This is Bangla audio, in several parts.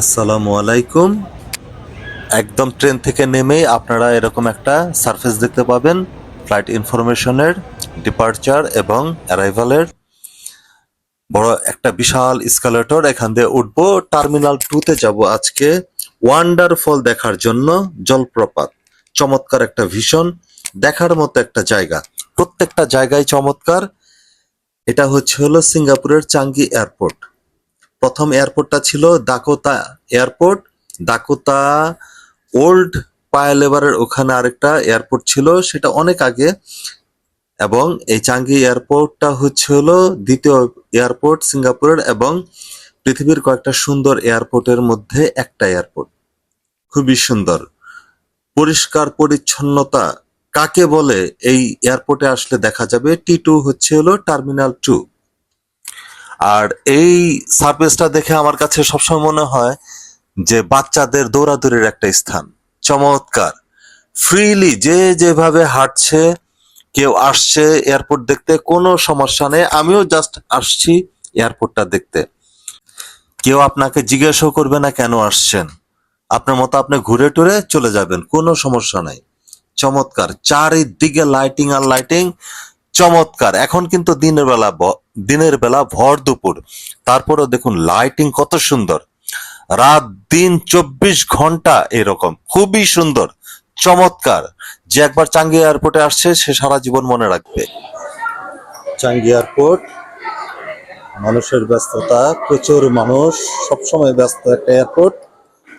আসসালামু আলাইকুম। একদম ট্রেন থেকে নেমেই আপনারা এরকম একটা সারফেস দেখতে পাবেন ফ্লাইট ইনফরমেশনের ডিপার্চার এবং অ্যারাইভালের বড় একটা বিশাল স্কালেটর এখান দিয়ে উঠবো। টার্মিনাল টুতে যাব আজকে। ওয়ান্ডারফল দেখার জন্য জলপ্রপাত। চমৎকার একটা ভীষণ, দেখার মতো একটা জায়গা। প্রত্যেকটা জায়গায় চমৎকার। এটা হচ্ছে হলো সিঙ্গাপুরের চাঙ্গি এয়ারপোর্ট। প্রথম এয়ারপোর্টটা ছিল দাকোতা এয়ারপোর্ট। দাকোতা ওল্ড পায়ালেবারের ওখানে আরেকটা এয়ারপোর্ট ছিল, সেটা অনেক আগে। এবং এই চাঙ্গি এয়ারপোর্টটা হচ্ছে হলো দ্বিতীয় এয়ারপোর্ট সিঙ্গাপুরের এবং পৃথিবীর কয়েকটা সুন্দর এয়ারপোর্টের মধ্যে একটা এয়ারপোর্ট। খুবই সুন্দর। পরিষ্কার পরিচ্ছন্নতা কাকে বলে এই এয়ারপোর্টে আসলে দেখা যাবে? টি টু হচ্ছে হলো টার্মিনাল টু। আর এই সার্ভিসটা দেখে আমার কাছে সবসময় মনে হয় যে বাচ্চাদের দৌড়াদৌড়ির একটা স্থান। চমৎকার। ফ্রিলি যে যেভাবে হাঁটছে, কেউ আসছে এয়ারপোর্ট দেখতে, কোনো সমস্যা নেই। আমিও জাস্ট আসছি এয়ারপোর্টটা দেখতে। কেউ আপনাকে জিজ্ঞাসাও করবে না কেন আসছেন। আপনার মতো আপনি ঘুরে টুরে চলে যাবেন, কোনো সমস্যা নাই। চমৎকার। চারিদিকে লাইটিং আর লাইটিং চমৎকার। এখন কিন্তু দিনের বেলা দিনের বেলা ভর দুপুর। তারপরেও দেখুন লাইটিং কত সুন্দর। রাত দিন চব্বিশ ঘণ্টা এরকম। খুবই সুন্দর, চমৎকার। যে একবার চাঙ্গি এয়ারপোর্টে আসছে, সে সারা জীবন মনে রাখবে। চাঙ্গি এয়ারপোর্ট, মানুষের ব্যস্ততা, প্রচুর মানুষ, সবসময় ব্যস্ত একটা এয়ারপোর্ট।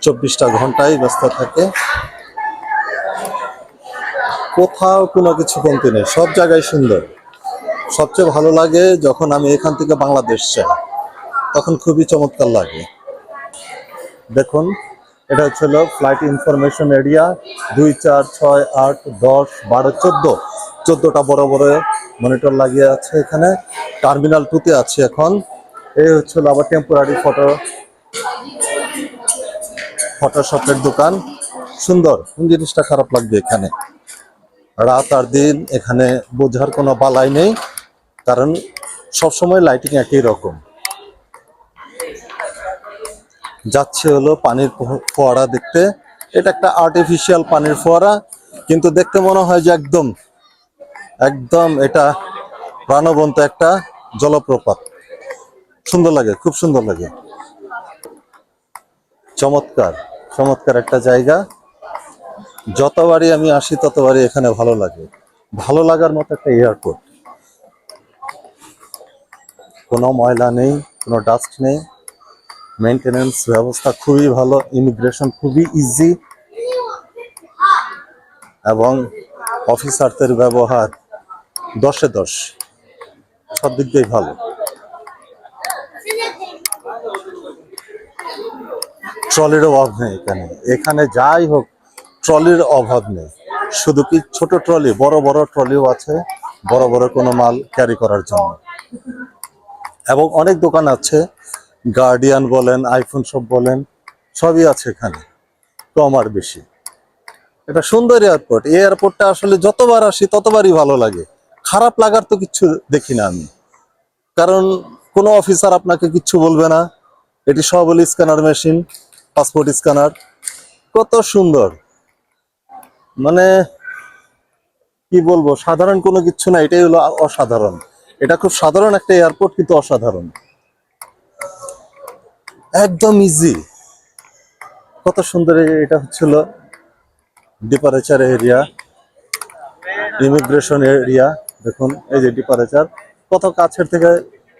চব্বিশটা ঘন্টায় ব্যস্ত থাকে। কোথাও কোনো কিছু কমতি নেই, সব জায়গায় সুন্দর। সবচেয়ে ভালো লাগে যখন আমি এখান থেকে বাংলাদেশ যাই, তখন খুবই চমৎকার লাগে। দেখুন, এটা হচ্ছে ফ্লাইট ইনফরমেশন এরিয়া দুই চার ছয় আট দশ বারো চোদ্দ। চোদ্দটা বড় বড় মনিটর লাগিয়ে আছে এখানে। টার্মিনাল টুতে আছে এখন। এই হচ্ছে আবার টেম্পোরারি ফটো ফটোশপের দোকান। সুন্দর, কোন জিনিসটা খারাপ লাগবে এখানে? রাত আর দিন এখানে বোঝার কোনো বালাই নেই। কারণ সবসময় লাইটিং একই রকম। যাচ্ছে হলো পানির ফোয়ারা দেখতে। এটা একটা আর্টিফিশিয়াল পানির ফোয়ারা, কিন্তু দেখতে মনে হয় যে একদম একদম এটা প্রাণবন্ত একটা জলপ্রপাত। সুন্দর লাগে, খুব সুন্দর লাগে। চমৎকার চমৎকার একটা জায়গা। যতবারই আমি আসি ততবারই এখানে ভালো লাগে। ভালো লাগার মতো একটা এয়ারপোর্ট কোনো ময়লা নেই, কোনো ডাস্ট নেই। মেনটেনেন্স ব্যবস্থা খুবই ভালো ইমিগ্রেশন খুবই ইজি এবং অফিসারদের ব্যবহার দশে দশ, সব দিক দিয়েই ভালো। ট্রলির অভাব নেই এখানে। এখানে যাই হোক, ট্রলির অভাব নেই। শুধু কি ছোট ট্রলি, বড় বড় ট্রলিও আছে, বড় বড় কোনো মাল ক্যারি করার জন্য। এবং অনেক দোকান আছে গার্ডিয়ান বলেন আইফোন সব বলেন, সবই আছে এখানে, কম আর বেশি। এটা সুন্দর এয়ারপোর্ট, এই এয়ারপোর্টটা আসলে যতবার আসি ততবারই ভালো লাগে। খারাপ লাগার তো কিছু দেখি না আমি। কারণ কোনো অফিসার আপনাকে কিচ্ছু বলবে না। এটি সব হলো স্ক্যানার মেশিন, পাসপোর্ট স্ক্যানার। কত সুন্দর। মানে কি বলব, সাধারণ কোনো কিছু না, এটাই হলো অসাধারণ। এটা খুব সাধারণ একটা এয়ারপোর্ট, কিন্তু অসাধারণ। একদম ইজি কত সুন্দর এটা হচ্ছিল ডিপারেচার এরিয়া ইমিগ্রেশন এরিয়া দেখুন, এই যে ডিপারেচার কত কাছের থেকে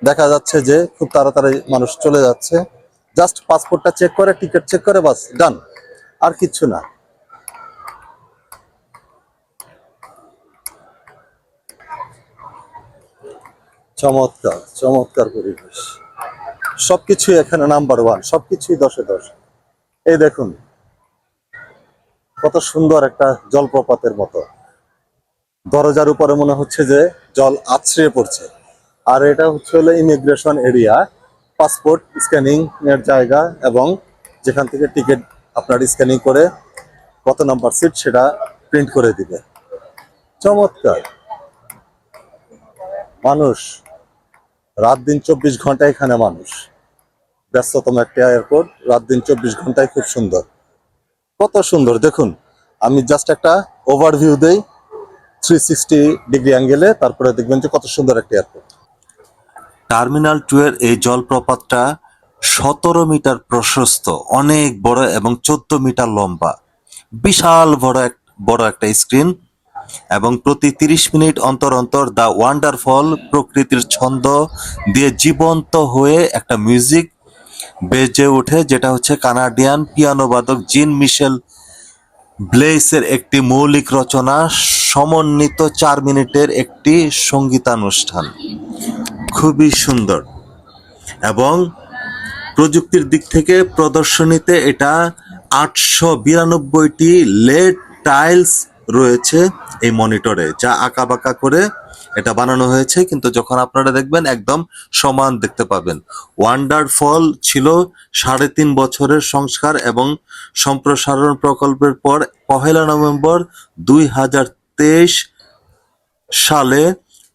দেখা যাচ্ছে যে খুব তাড়াতাড়ি মানুষ চলে যাচ্ছে। জাস্ট পাসপোর্টটা চেক করে টিকিট চেক করে, বাস ডান আর কিচ্ছু না। চমৎকার চমৎকার পরিবেশ। সবকিছুই এখানে নাম্বার ওয়ান সবকিছুই দশে দশ। এই দেখুন, কত সুন্দর একটা জলপ্রপাতের মতো। দরজার উপরে মনে হচ্ছে যে জল আছড়ে পড়ছে। আর এটা হচ্ছে হলো ইমিগ্রেশন এরিয়া পাসপোর্ট স্ক্যানিং এর জায়গা এবং যেখান থেকে টিকিট আপনার স্ক্যানিং করে কত নাম্বার সিট সেটা প্রিন্ট করে দিবে। চমৎকার। মানুষ রাত দিন চব্বিশ ঘণ্টা এখানে মানুষ। ব্যস্ততম একটা এয়ারপোর্ট রাত দিন চব্বিশ ঘন্টায় খুব সুন্দর। কত সুন্দর, দেখুন, আমি জাস্ট একটা ওভারভিউ দেই থ্রি সিক্সটি ডিগ্রি অ্যাঙ্গেলে তারপরে দেখবেন যে কত সুন্দর একটা এয়ারপোর্ট টার্মিনাল টু এর এই জলপ্রপাতটা সতেরো মিটার প্রশস্ত, অনেক বড় এবং চোদ্দ মিটার লম্বা। বিশাল বড় এক, বড় একটা স্ক্রিন এবং প্রতি তিরিশ মিনিট অন্তর অন্তর দ্য ওয়ান্ডারফল প্রকৃতির ছন্দ দিয়ে জীবন্ত হয়ে একটা মিউজিক বেজে ওঠে, যেটা হচ্ছে কানাডিয়ান পিয়ানো বাদক জিন মিশেল ব্লেসের একটি মৌলিক রচনা সমন্বিত চার মিনিটের একটি সঙ্গীতানুষ্ঠান। খুবই সুন্দর। এবং প্রযুক্তির দিক থেকে প্রদর্শনীতে এটা আটশো বিরানব্বইটি লেড টাইলস রয়েছে। এই মনিটরে যা আঁকাবাঁকা করে এটা বানানো হয়েছে, কিন্তু যখন আপনারা দেখবেন একদম সমান দেখতে পাবেন। ওয়ান্ডারফল ছিল সাড়ে তিন বছরের সংস্কার এবং সম্প্রসারণ প্রকল্পের পর পহেলা নভেম্বর দুই হাজার তেইশ সালে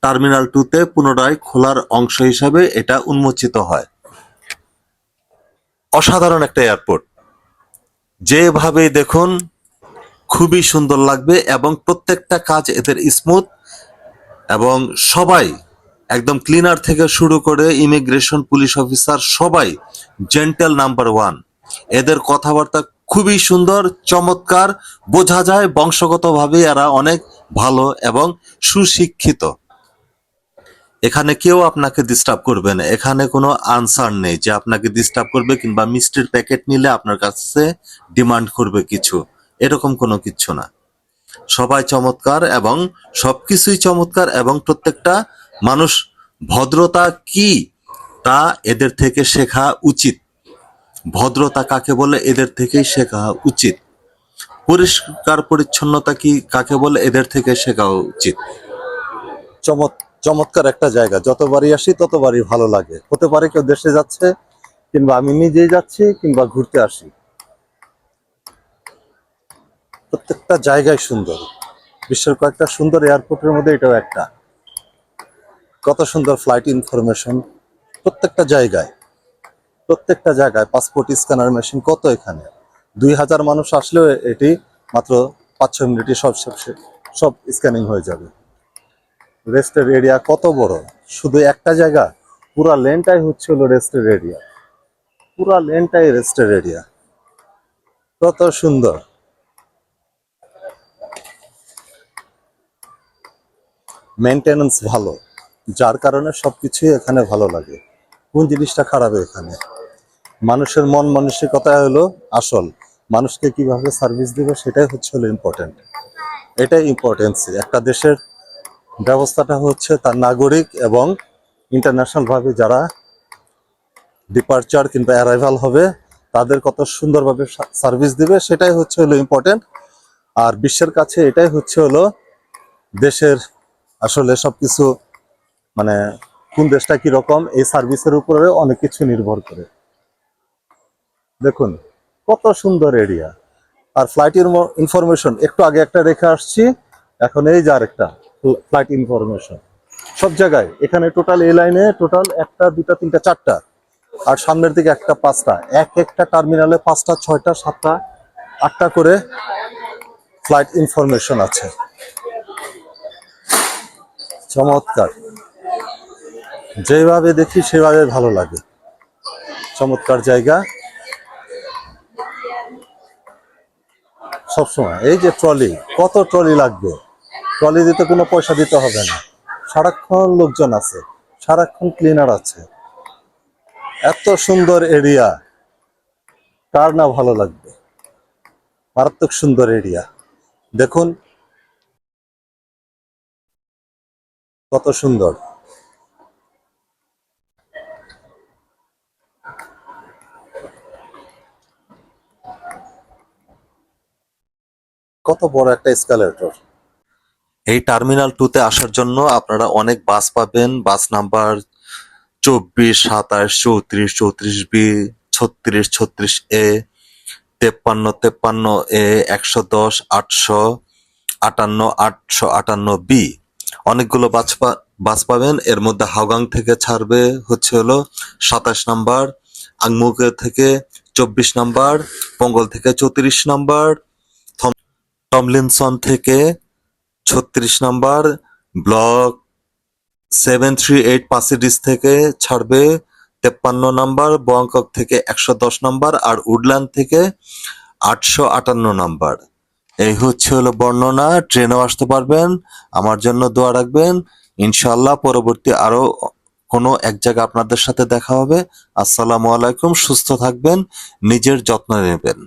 টার্মিনাল টুতে পুনরায় খোলার অংশ হিসাবে এটা উন্মোচিত হয়। অসাধারণ একটা এয়ারপোর্ট। যেভাবে দেখুন খুবই সুন্দর লাগবে এবং প্রত্যেকটা কাজ এদের স্মুথ এবং সবাই একদম ক্লিনার থেকে শুরু করে ইমিগ্রেশন পুলিশ অফিসার সবাই জেন্টেল নাম্বার ওয়ান এদের কথাবার্তা খুবই সুন্দর, চমৎকার, বোঝা যায় বংশগতভাবে এরা অনেক ভালো এবং সুশিক্ষিত। এখানে কেউ আপনাকে ডিস্টার্ব করবে না। এখানে কোনো আনসার নেই যে আপনাকে ডিস্টার্ব করবে কিংবা মিষ্টির প্যাকেট নিলে আপনার কাছে ডিমান্ড করবে কিছু। এরকম কোনো কিছু না। সবাই চমৎকার এবং সবকিছুই চমৎকার এবং প্রত্যেকটা মানুষ ভদ্রতা কি তা এদের থেকে শেখা উচিত। ভদ্রতা কাকে বলে? এদের থেকেই শেখা উচিত। পরিষ্কার পরিচ্ছন্নতা কি কাকে বলে? এদের থেকে শেখা উচিত। চমৎ- চমৎকার একটা জায়গা। যতবারই আসি ততবারই ভালো লাগে। হতে পারে কেউ দেশে যাচ্ছে কিংবা আমি নিজেই যাচ্ছি কিংবা ঘুরতে আসি। প্রত্যেকটা জায়গায় সুন্দর। বিশ্বের কয়েকটা সুন্দর এয়ারপোর্টের মধ্যে এটাও একটা। কত সুন্দর ফ্লাইট ইনফরমেশন প্রত্যেকটা জায়গায়। প্রত্যেকটা জায়গায় পাসপোর্ট স্ক্যানার মেশিন কত এখানে। দুই হাজার মানুষ আসলেও এটি মাত্র পাঁচ, ছয় মিনিটে সব সব সব স্ক্যানিং হয়ে যাবে। রেস্টের এরিয়া কত বড়? শুধু একটা জায়গা? পুরা লেনটাই হচ্ছে হলো রেস্টের এরিয়া পুরা লেনটাই রেস্টের এরিয়া কত সুন্দর। মেনটেনেন্স ভালো, যার কারণে সব কিছুই এখানে ভালো লাগে। কোন জিনিসটা খারাপ এখানে? মানুষের মন মানসিকতা হলো আসল। মানুষকে কীভাবে সার্ভিস দেবে সেটাই হচ্ছে হলো ইম্পর্টেন্ট এটাই ইম্পর্টেন্স একটা দেশের ব্যবস্থাটা হচ্ছে তার নাগরিক এবং ইন্টারন্যাশনালভাবে যারা ডিপারচার কিংবা অ্যারাইভাল হবে, তাদের কত সুন্দরভাবে সার্ভিস দিবে সেটাই হচ্ছে হলো ইম্পর্টেন্ট আর বিশ্বের কাছে এটাই হচ্ছে হলো দেশের আসলে সবকিছু মানে কোন দেশটা কি রকম, এই সার্ভিসের উপরে অনেক কিছু নির্ভর করে। দেখুন, কত সুন্দর এরিয়া। আর ফ্লাইটের ইনফরমেশন একটু আগে একটা রেখে আসছি, এখন এই যে আরেকটা ফ্লাইট ইনফরমেশন সব জায়গায়, এখানে টোটাল এই লাইনে টোটাল একটা দুটা তিনটা, চারটা। আর সামনের দিকে একটা, পাঁচটা। এক একটা টার্মিনালে পাঁচটা, ছয়টা, সাতটা, আটটা করে ফ্লাইট ইনফরমেশন আছে। চমৎকার। যেভাবে দেখি সেভাবে ভালো লাগে। চমৎকার জায়গা। সবসময়। এই যে ট্রলি, কত ট্রলি লাগবে? ট্রলি দিতে কোনো পয়সা দিতে হবে না। সারাক্ষণ লোকজন আছে। সারাক্ষণ ক্লিনার আছে। এত সুন্দর এরিয়া কার না ভালো লাগবে? মারাত্মক সুন্দর এরিয়া দেখুন কত সুন্দর। কত বড় একটা স্কালেটর এই টার্মিনাল টুতে আসার জন্য আপনারা অনেক বাস পাবেন। বাস নাম্বার চব্বিশ, সাতাশ, চৌত্রিশ চৌত্রিশ বি ছত্রিশ ছত্রিশ এ তেপ্পান্ন তেপ্পান্ন এ একশো দশ, আটশো, আটান্ন আটশো আটান্ন বি অনেকগুলো বাস বাস পাবেন। এর মধ্যে হাওগাং থেকে ছাড়বে হচ্ছে হলো সাতাশ নাম্বার, আংমুকে থেকে চব্বিশ নাম্বার, পঙ্গল থেকে চৌত্রিশ নাম্বার টমলিনসন থেকে ছত্রিশ number, block seven three eight পাসিডিস থেকে ছাড়বে তেপ্পান্ন নাম্বার বংকক থেকে একশো দশ নাম্বার আর উডল্যান্ড থেকে আটশো আটান্ন নাম্বার। এই হচ্ছে হলো বর্ণনা। ট্রেনেও আসতে পারবেন। আমার জন্য দোয়া রাখবেন। ইনশাল্লাহ পরবর্তী আরও কোনো এক জায়গায় আপনাদের সাথে দেখা হবে। আসসালামু আলাইকুম। সুস্থ থাকবেন। নিজের যত্ন নেবেন।